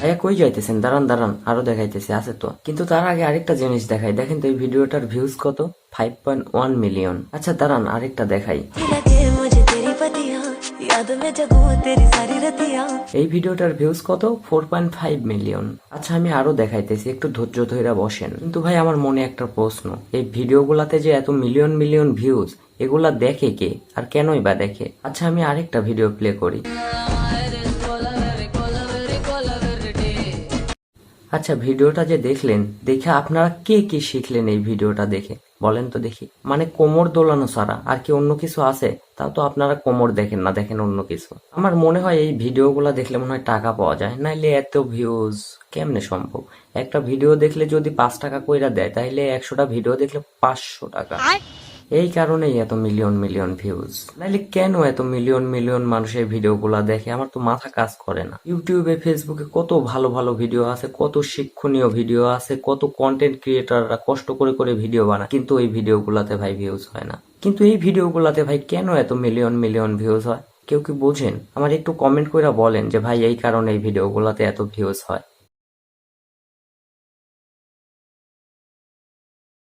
ভাইয়া কই যাইতেছেন দাঁড়ান দাঁড়ান, আরও দেখাইতেছে, আছে তো। কিন্তু তার আগে আরেকটা জিনিস দেখাই, দেখেন তো এই ভিডিওটার ভিউজ কত? ফাইভ পয়েন্ট ওয়ান মিলিয়ন আচ্ছা দাঁড়ান, আরেকটা দেখাই। এই ভিডিওটার ভিউজ কত? ফোর পয়েন্ট ফাইভ মিলিয়ন আচ্ছা আমি আরও দেখাইতেছি, একটু ধৈর্য ধৈরা বসেন। কিন্তু ভাই, আমার মনে একটা প্রশ্ন, এই ভিডিওগুলাতে যে এত মিলিয়ন মিলিয়ন ভিউজ এগুলা দেখে কে? আর কেনই বা দেখে? আচ্ছা আমি আরেকটা ভিডিও প্লে করি। আচ্ছা ভিডিওটা যে দেখলেন, দেখে আপনারা কে কি শিখলেন এই ভিডিওটা দেখে? বলেন তো দেখি। মানে কোমর দোলানো ছাড়া আর কি অন্য কিছু আছে? তাও তো আপনারা কোমর দেখেন না, দেখেন অন্য কিছু। আমার মনে হয় এই ভিডিওগুলো দেখলে মনে হয় টাকা পাওয়া যায়। নাইলে এত ভিউজ কেমনে সম্ভব? একটা ভিডিও দেখলে যদি পাঁচ টাকা কইরা দেয় তাহলে একশোটা ভিডিও দেখলে পাঁচশো টাকা। এই কারণেই এত মিলিয়ন মিলিয়ন ভিউজ নাইলে কেন এত মিলিয়ন মিলিয়ন মানুষের ভিডিওগুলা দেখে? আমার তো মাথা কাজ করে না। ইউটিউবে ফেসবুকে কত ভালো ভালো ভিডিও আছে, কত শিক্ষণীয় ভিডিও আছে, কত কন্টেন্ট ক্রিয়েটাররা কষ্ট করে করে ভিডিও বানায়। কিন্তু এই ভিডিওগুলাতে ভাই ভিউজ হয় না। কিন্তু এই ভিডিওগুলাতে ভাই কেন এত মিলিয়ন মিলিয়ন ভিউজ হয়? কেউ কি বোঝেন? আমার একটু কমেন্ট করে বলেন যে ভাই এই কারণে এই ভিডিওগুলোতে এত ভিউজ হয়।